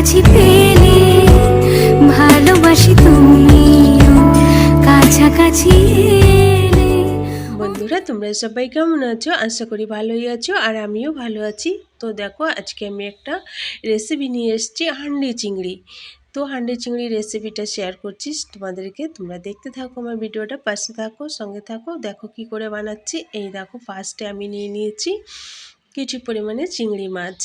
পেলে ভালোবাসি তুমি, কাছাকাছি বন্ধুরা, তোমরা সবাই কেমন আছো? আশা করি ভালোই আছো আর আমিও ভালো আছি। তো দেখো, আজকে আমি একটা রেসিপি নিয়ে এসেছি, হান্ডি চিংড়ি। তো হান্ডি চিংড়ি রেসিপিটা শেয়ার করছি। তোমাদেরকে তোমরা দেখতে থাকো, আমার ভিডিওটা, পাশে থাকো, সঙ্গে থাকো। দেখো কি করে বানাচ্ছি। এই দেখো ফার্স্টে আমি নিয়ে নিয়েছি কিছু পরিমাণে চিংড়ি মাছ।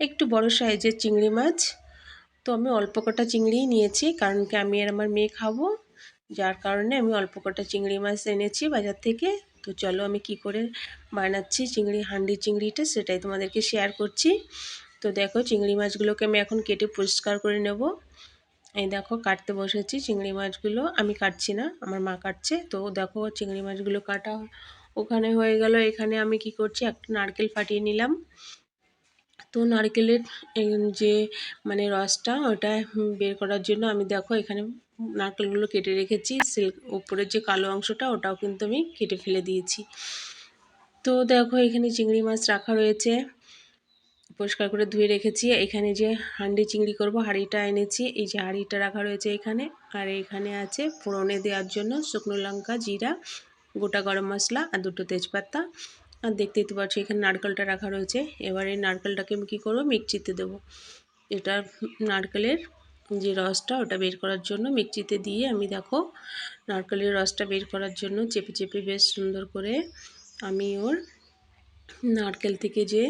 একটু বড় সাইজের চিংড়ি মাছ। তো আমি অল্প কটা চিংড়িই নিয়েছি, কারণ কি আমি আর আমার মেয়ে খাব। যার কারণে আমি অল্প কটা চিংড়ি মাছ এনেছি বাজার থেকে। তো চলো আমি কি করে বানাচ্ছি চিংড়ি, হান্ডি চিংড়িটা সেটাই তোমাদেরকে শেয়ার করছি। তো দেখো চিংড়ি মাছগুলোকে আমি এখন কেটে পরিষ্কার করে নেব। এই দেখো কাটতে বসেছি চিংড়ি মাছগুলো। আমি কাটছি না, আমার মা কাটছে। তো দেখো চিংড়ি মাছগুলো কাটা ওখানে হয়ে গেল। এখানে আমি কি করছি, একটা নারকেল ফাটিয়ে নিলাম। তো নারকেলের যে মানে রসটা, ওটা বের করার জন্য আমি দেখো এখানে নারকেলগুলো কেটে রেখেছি, সিল্ক উপরের যে কালো অংশটা, ওটাও কিন্তু আমি কেটে ফেলে দিয়েছি। তো দেখো এখানে চিংড়ি মাছ রাখা রয়েছে, পরিষ্কার করে ধুয়ে রেখেছি। এখানে যে হাঁডি চিংড়ি করব, হাঁড়িটা এনেছি, এই যে হাঁড়িটা রাখা রয়েছে এখানে, আর এখানে আছে ফোড়নে দেওয়ার জন্য শুকনো লঙ্কা, জিরা, গোটা গরম মশলা, আর দুটো তেজপাতা। আর দেখতেই তো পাচ্ছি, এখানে নারকেলটা রাখা রয়েছে। এবার এই নারকেলটাকে আমি কী করব? মিক্সিতে দেবো। এটা নারকেলের যে রসটা, ওটা বের করার জন্য মিক্সিতে দিয়ে আমি দেখো, নারকেলের রসটা বের করার জন্য চেপে চেপে বেশ সুন্দর করে আমি ওর নারকেল থেকে যে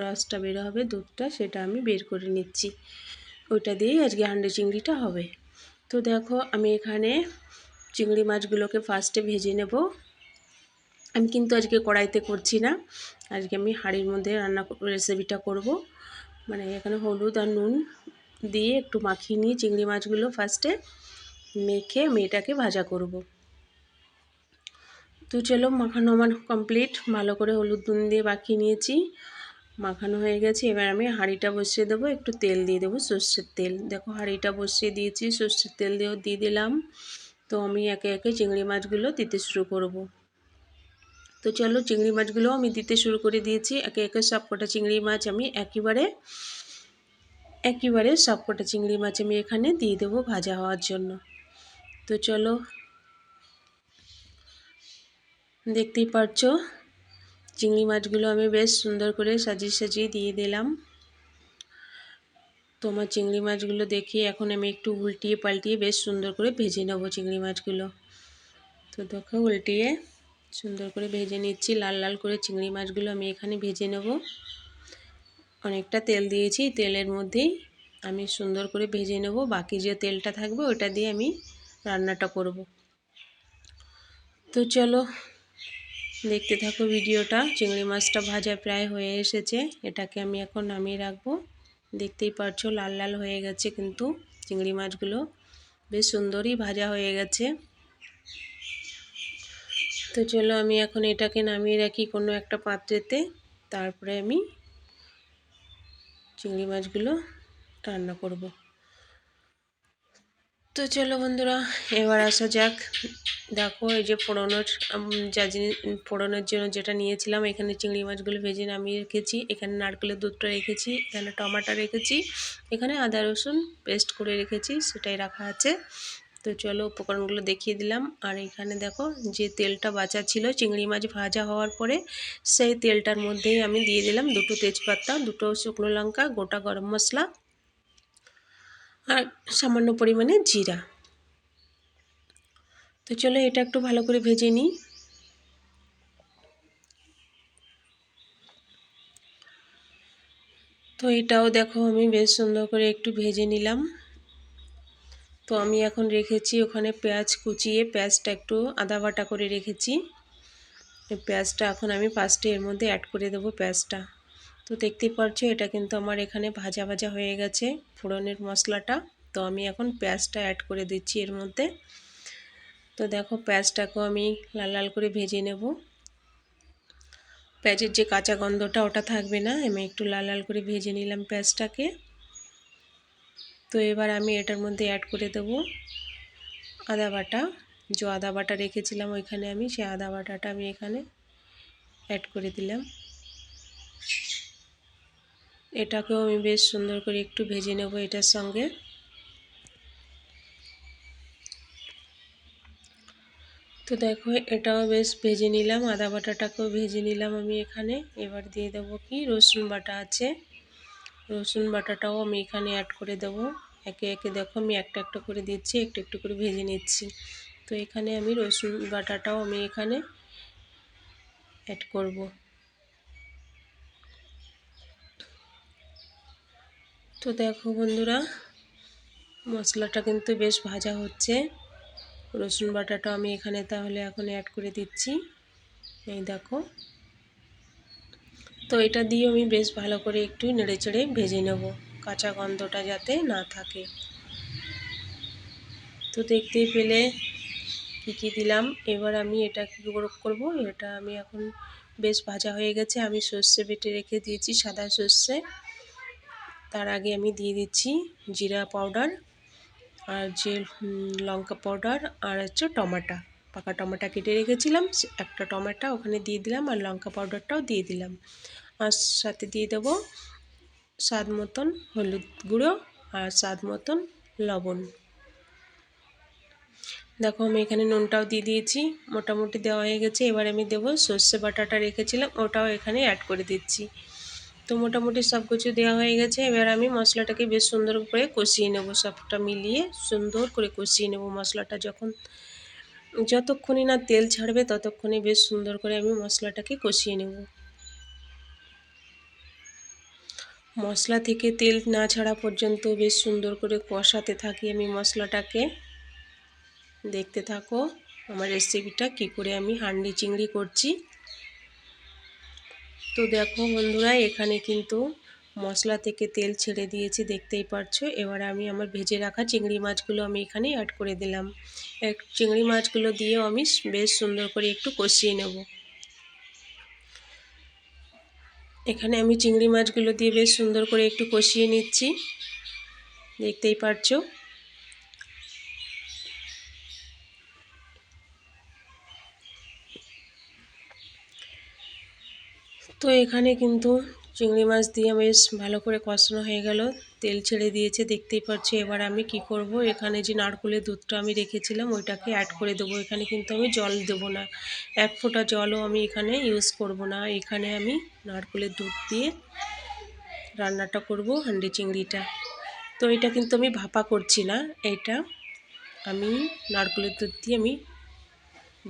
রসটা বের হবে, দুধটা, সেটা আমি বের করে নিচ্ছি। ওইটা দিয়েই আজকে হান্ডি চিংড়িটা হবে। তো দেখো, আমি এখানে চিংড়ি মাছগুলোকে ফার্স্টে ভেজে নেব। আমি কিন্তু আজকে কড়াইতে করছি না। আজকে আমি হাঁড়ির মধ্যে রান্না রেসিপিটা করব। মানে এখানে হলুদ আর নুন দিয়ে একটু মাখিয়ে নিয়ে চিংড়ি মাছগুলো ফার্স্টে মেখে মেয়েটাকে ভাজা করব। তো চলো, মাখানো আমার কমপ্লিট ভালো করে হলুদ নুন দিয়ে মাখিয়ে নিয়েছি। মাখানো হয়ে গেছে। এবার আমি হাঁড়িটা বসিয়ে দেবো। একটু তেল দিয়ে দেবো, সর্ষের তেল। দেখো, হাঁড়িটা বসিয়ে দিয়েছি, সর্ষের তেল দিয়েও দিয়ে দিলাম। তো আমি একে একে চিংড়ি মাছগুলো দিতে শুরু করব। তো চলো চিংড়ি মাছগুলো আমি দিতে শুরু করে দিয়েছি। একে একে সব কটা চিংড়ি মাছ আমি একেবারে একেবারে সব কটা চিংড়ি মাছ আমি এখানে দিয়ে দেবো ভাজা হওয়ার জন্য। তো চলো, দেখতেই পারছ, চিংড়ি মাছগুলো আমি বেশ সুন্দর করে সাজিয়ে সাজিয়ে দিয়ে দিলাম। তোমার চিংড়ি মাছগুলো দেখি এখন আমি একটু উল্টিয়ে পাল্টিয়ে বেশ সুন্দর করে ভেজে নেব চিংড়ি মাছগুলো। তো দেখো, উল্টিয়ে সুন্দর করে ভেজে নিচ্ছি। লাল লাল করে চিংড়ি মাছগুলো আমি এখানে ভেজে নেব। অনেকটা তেল দিয়েছি তেলের মধ্যেই আমি সুন্দর করে ভেজে নেব। বাকি যে তেলটা থাকবে ওটা দিয়ে আমি রান্নাটা করব। তো চলো, দেখতে থাকো ভিডিওটা। চিংড়ি মাছটা ভাজা প্রায় হয়ে এসেছে। এটাকে আমি এখন নামিয়ে রাখব। দেখতেই পারছ লাল লাল হয়ে গেছে কিন্তু চিংড়ি মাছগুলো। বেশ সুন্দরই ভাজা হয়ে গেছে। তো চলো আমি এখন এটাকে নামিয়ে রাখি কোনো একটা পাত্রেতে। তারপরে আমি চিংড়ি মাছগুলো রান্না করব। তো চলো বন্ধুরা, এবার আসা যাক। দেখো এই যে ফোড়নোর যা জিনিস ফোড়নের জন্য যেটা নিয়েছিলাম, এখানে চিংড়ি মাছগুলো ভেজে নামিয়ে রেখেছি। এখানে নারকেলের দুধটা রেখেছি, এখানে টমাটো রেখেছি, এখানে আদা রসুন পেস্ট করে রেখেছি, সেটাই রাখা আছে। তো চলো উপকরণগুলো দেখিয়ে দিলাম। আর এখানে দেখো যে তেলটা বাঁচা ছিল, চিংড়ি মাছ ভাজা হওয়ার পরে সেই তেলটার মধ্যেই আমি দিয়ে দিলাম দুটো তেজপাতা, দুটো শুকনো লঙ্কা, গোটা গরম মশলা আর সামান্য পরিমাণে জিরা। তো চলো এটা একটু ভালো করে ভেজে নিই। তো এটাও দেখো আমি বেশ সুন্দর করে একটু ভেজে নিলাম। তো আমি এখন রেখেছি ওখানে পেঁয়াজ কুচিয়ে, পেঁয়াজটা একটু আদা বাটা করে রেখেছি। পেঁয়াজটা এখন আমি ফার্স্টে এর মধ্যে অ্যাড করে দেবো পেঁয়াজটা। তো দেখতেই পারছ, এটা কিন্তু আমার এখানে ভাজা ভাজা হয়ে গেছে ফোড়নের মশলাটা। তো আমি এখন পেঁয়াজটা অ্যাড করে দিচ্ছি এর মধ্যে। তো দেখো, পেঁয়াজটাকেও আমি লাল লাল করে ভেজে নেব। পেঁয়াজের যে কাঁচা গন্ধটা, ওটা থাকবে না। আমি একটু লাল লাল করে ভেজে নিলাম পেঁয়াজটাকে। তো এবার আমি এটার মধ্যে অ্যাড করে দেব আদা বাটা। যে আদা বাটা রেখেছিলাম ওইখানে আমি, সেই আদা বাটাটা আমি এখানে অ্যাড করে দিলাম। এটাকেও আমি বেশ সুন্দর করে একটু ভেজে নেব এটার সঙ্গে। তো দেখো, এটাও বেশ ভেজে নিলাম, আদা বাটাটাকেও ভেজে নিলাম আমি এখানে। এবার দিয়ে দেবো কি, রসুন বাটা আছে। রসুন বাটাটাও আমি এখানে অ্যাড করে দেব। একে একে দেখো আমি একটা একটা করে দিচ্ছি, একটু একটু করে ভেজে নিচ্ছি। তো এখানে আমি রসুন বাটাটাও আমি এখানে অ্যাড করব। তো দেখো বন্ধুরা, মশলাটা কিন্তু বেশ ভাজা হচ্ছে। রসুন বাটাটা আমি এখানে তাহলে এখন অ্যাড করে দিচ্ছি। এই দেখো। তো এটা দিয়ে আমি বেশ ভালো করে একটু নেড়ে চেড়ে ভেজে নেব, কাঁচা গন্ধটা যাতে না থাকে। তো দেখতেই পেলে কী কী দিলাম, এবার আমি এটা কী করব, এটা আমি এখন বেশ ভাজা হয়ে গেছে, আমি সর্ষে বেটে রেখে দিয়েছি সাদা সর্ষে। তার আগে আমি দিয়ে দিচ্ছি জিরা পাউডার আর যে লঙ্কা পাউডার আর হচ্ছে টমাটা। পাকা টমাটা কেটে রেখেছিলাম একটা টমেটো ওখানে দিয়ে দিলাম আর লঙ্কা পাউডারটাও দিয়ে দিলাম। আর সাথে দিয়ে দেবো স্বাদ মতন হলুদ গুঁড়ো আর স্বাদ মতন লবণ। দেখো আমি এখানে নুনটাও দিয়ে দিয়েছি, মোটামুটি দেওয়া হয়ে গেছে। এবার আমি দেবো সর্ষে বাটাটা রেখেছিলাম, ওটাও এখানে অ্যাড করে দিচ্ছি। তো মোটামুটি সব কিছু দেওয়া হয়ে গেছে। এবার আমি মশলাটাকে বেশ সুন্দর করে কষিয়ে নেব, সবটা মিলিয়ে সুন্দর করে কষিয়ে নেব মশলাটা যখন যতক্ষণই না তেল ছাড়বে, ততক্ষণই বেশ সুন্দর করে আমি মশলাটাকে কষিয়ে নেব। মশলা থেকে তেল না ছাড়া পর্যন্ত বেশ সুন্দর করে কষাতে থাকি আমি মশলাটাকে। দেখতে থাকো আমার রেসিপিটা কি করে আমি হান্ডি চিংড়ি করছি। তো দেখো বন্ধুরা, এখানে কিন্তু মশলা থেকে তেল ছেড়ে দিয়েছি, দেখতেই পারছ। এবার আমি আমার ভেজে রাখা চিংড়ি মাছগুলো আমি এখানে অ্যাড করে দিলাম। এক চিংড়ি মাছগুলো দিয়েও আমি বেশ সুন্দর করে একটু কষিয়ে নেব। এখানে আমি চিংড়ি মাছগুলো দিয়ে বেশ সুন্দর করে একটু কষিয়ে নিচ্ছি। দেখতেই পারছ। তো এখানে কিন্তু চিংড়ি মাছ দিয়ে বেশ ভালো করে কষানো হয়ে গেল। তেল ছেড়ে দিয়েছে, দেখতেই পাচ্ছি এবার আমি কি করব। এখানে যে নারকুলের দুধটা আমি রেখেছিলাম, ওইটাকে অ্যাড করে দেবো। এখানে কিন্তু আমি জল দেবো না। এক ফোঁটা জলও আমি এখানে ইউজ করব না। এখানে আমি নারকুলের দুধ দিয়ে রান্নাটা করব, হান্ডি চিংড়িটা। তো এটা কিন্তু আমি ভাপা করছি না, এটা আমি নারকুলের দুধ দিয়ে আমি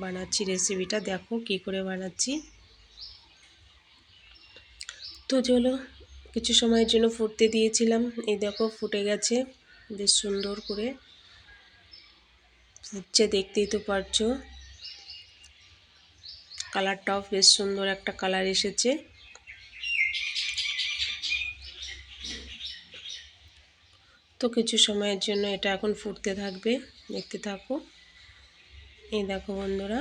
বানাচ্ছি রেসিপিটা দেখো কি করে বানাচ্ছি। তো চলো, কিছু সময়ের জন্য ফুটতে দিয়েছিলাম। এই দেখো, ফুটে গেছে। বেশ সুন্দর করে ফুটছে, দেখতেই তো পারছ। কালারটাও বেশ সুন্দর, একটা কালার এসেছে। তো কিছু সময়ের জন্য এটা এখন ফুটতে থাকবে। দেখতে থাকো। এই দেখো বন্ধুরা।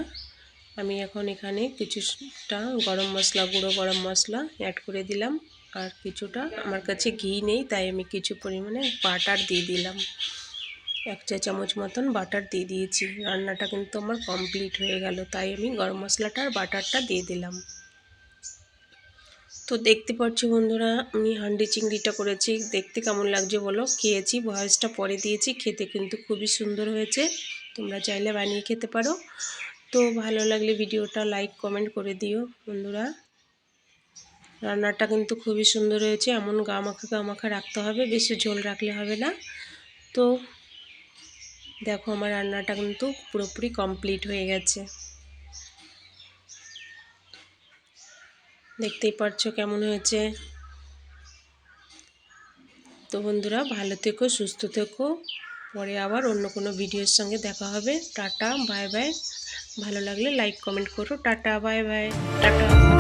আমি এখন এখানে কিছুটা গরম মশলা, গুঁড়ো গরম মশলা অ্যাড করে দিলাম। আর কিছুটা আমার কাছে ঘি নেই, তাই আমি কিছু পরিমাণে বাটার দিয়ে দিলাম। এক চা চামচ মতন বাটার দিয়ে দিয়েছি। রান্নাটা কিন্তু আমার কমপ্লিট হয়ে গেল, তাই আমি গরম মশলাটা আর বাটারটা দিয়ে দিলাম। তো দেখতে পাচ্ছি বন্ধুরা, আমি হান্ডি চিংড়িটা করেছি। দেখতে কেমন লাগছে বলো? খেয়েছি, ভয়েসটা পরে দিয়েছি, খেতে কিন্তু খুবই সুন্দর হয়েছে। তোমরা চাইলে বানিয়ে খেতে পারো। তো ভালো লাগলে ভিডিওটা লাইক কমেন্ট করে দিও বন্ধুরা। রান্নাটা কিন্তু খুবই সুন্দর হয়েছে, এমন গা মাখা গা মাখা রাখতে হবে, বেশি ঝোল রাখলে হবে না। তো দেখো আমার রান্নাটা কিন্তু পুরোপুরি কমপ্লিট হয়ে গেছে। দেখতেই পারছ কেমন হয়েছে? তো বন্ধুরা, ভালো থেকো, সুস্থ থেকো। পরে আবার অন্য কোনো ভিডিওর সঙ্গে দেখা হবে। টাটা বাই বাই ভালো লাগলে লাইক কমেন্ট করো। Tata bye bye tata.